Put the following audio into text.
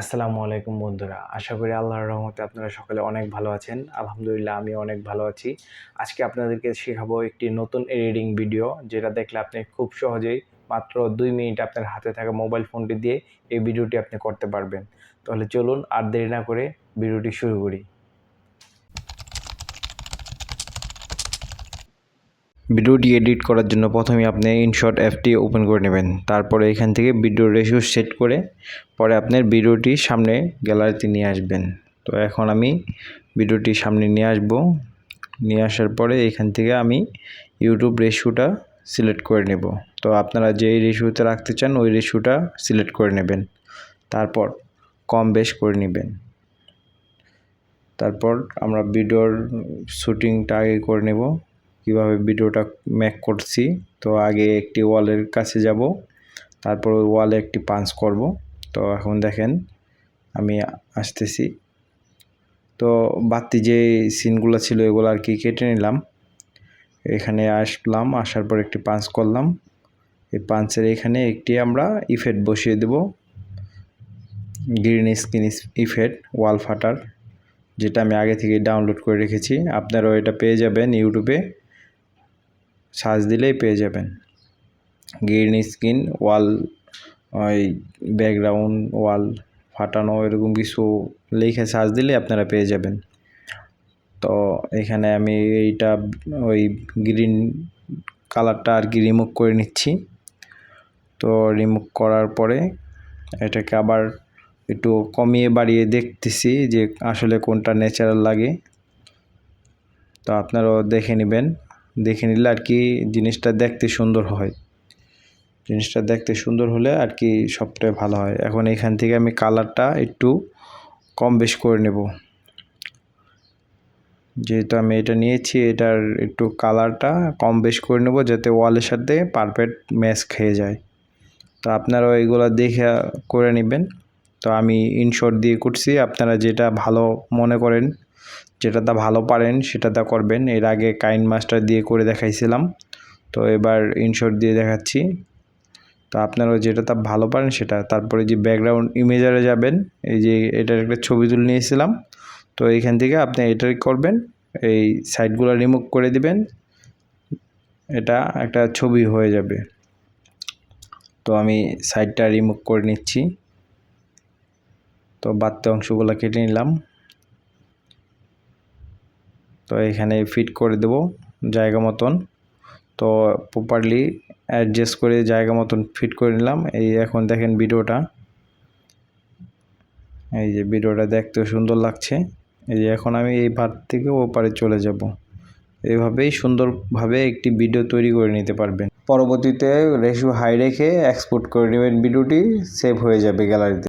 আসসালামু আলাইকুম বন্ধুরা। আশা করি আল্লাহর রহমতে আপনারা সকলে অনেক ভালো আছেন। আলহামদুলিল্লাহ, আমি অনেক ভালো আছি। আজকে আপনাদেরকে শেখাবো একটি নতুন এডিটিং ভিডিও যেটা দেখলে আপনি খুব সহজেই মাত্র দুই মিনিট আপনার হাতে থাকা মোবাইল ফোনটি দিয়ে এই ভিডিওটি আপনি করতে পারবেন। তাহলে চলুন আর দেরি না করে ভিডিওটি শুরু করি। ভিডিওটি এডিট করার জন্য প্রথমে আপনি ইনশর্ট অ্যাপটি ওপেন করে নেবেন। তারপরে এখান থেকে ভিডিও রেশিও সেট করে পরে আপনার ভিডিওটি সামনে গ্যালারিতে নিয়ে আসবেন। তো এখন আমি ভিডিওটি সামনে নিয়ে আসব। নিয়ে আসার পরে এখান থেকে আমি ইউটিউব রেশিওটা সিলেক্ট করে নেব। তো আপনারা যেই রেশিওতে রাখতে চান, ওই রেশিওটা সিলেক্ট করে নেবেন। তারপর কম বেশ করে নেবেন। তারপর আমরা ভিডিওর শ্যুটিংটা আগে করে নেব। কীভাবে ভিডিওটা মেক করছি, তো আগে একটি ওয়ালের কাছে যাব, তারপর ওই ওয়ালে একটি পাঞ্চ করব। তো এখন দেখেন, আমি আসতেছি। তো বাড়তি যে সিনগুলো ছিল এগুলো আর কি কেটে নিলাম। এখানে আসলাম, আসার পর একটি পাঞ্চ করলাম। এই পাঞ্চের এখানে একটি আমরা ইফেক্ট বসিয়ে দেব। গ্রিন স্ক্রিন ইফেক্ট, ওয়াল ফাটার, যেটা আমি আগে থেকে ডাউনলোড করে রেখেছি। আপনারাও এটা পেয়ে যাবেন ইউটিউবে। সার্চ দিলেই পেয়ে যাবেন। গ্রিন স্ক্রিন, ওয়াল, ওই ব্যাকগ্রাউন্ড ওয়াল, ফাটানো, এরকম কিছু লিখে সার্চ দিলে আপনারা পেয়ে যাবেন। তো এখানে আমি এইটা, ওই গ্রিন কালারটা আর কি রিমুভ করে নিচ্ছি। তো রিমুভ করার পরে এটাকে আবার একটু কমিয়ে বাড়িয়ে দেখতেছি যে আসলে কোনটা ন্যাচারাল লাগে। তো আপনারাও দেখে নেবেন। দেখে নিলে আর কি জিনিসটা দেখতে সুন্দর হয়। জিনিসটা দেখতে সুন্দর হলে আর কি সবটাই ভালো হয়। এখন এখান থেকে আমি কালারটা একটু কম বেশ করে নেব। যেহেতু আমি এটা নিয়েছি, এটার একটু কালারটা কম বেশ করে নেব যাতে ওয়ালের সাথে পারফেক্ট ম্যাচ খেয়ে যায়। তো আপনারাও এইগুলো দেখে করে নেবেন। তো আমি ইনশর্ট দিয়ে করছি। আপনারা যেটা ভালো মনে করেন যেটাতে ভালো পারেন, সেটা সেটাতে করবেন। এর আগে কাইন মাস্টার দিয়ে করে দেখাইছিলাম। তো এবার ইনশর্ট দিয়ে দেখাচ্ছি। তো আপনারা যেটাতে ভালো পারেন, সেটা তারপরে যে ব্যাকগ্রাউন্ড ইমেজারে যাবেন, এই যে এটার একটা ছবি তুলে নিয়েছিলাম। তো এইখান থেকে আপনি এটাই করবেন, এই সাইডগুলো রিমুভ করে দিবেন, এটা একটা ছবি হয়ে যাবে। তো আমি সাইডটা রিমুভ করে নিচ্ছি। তো বাড়তি অংশগুলো কেটে নিলাম। তো এখানে ফিট করে দেব জায়গা মতন। তো প্রপারলি অ্যাডজাস্ট করে জায়গা মতন ফিট করে নিলাম। এই এখন দেখেন ভিডিওটা। এই যে ভিডিওটা দেখতে সুন্দর লাগছে। এই যে এখন আমি এই পার থেকে ওপারে চলে যাব। এইভাবেই সুন্দরভাবে একটি ভিডিও তৈরি করে নিতে পারবেন। পরবর্তীতে রেশিও হাই রেখে এক্সপোর্ট করে নেবেন। ভিডিওটি সেভ হয়ে যাবে গ্যালারিতে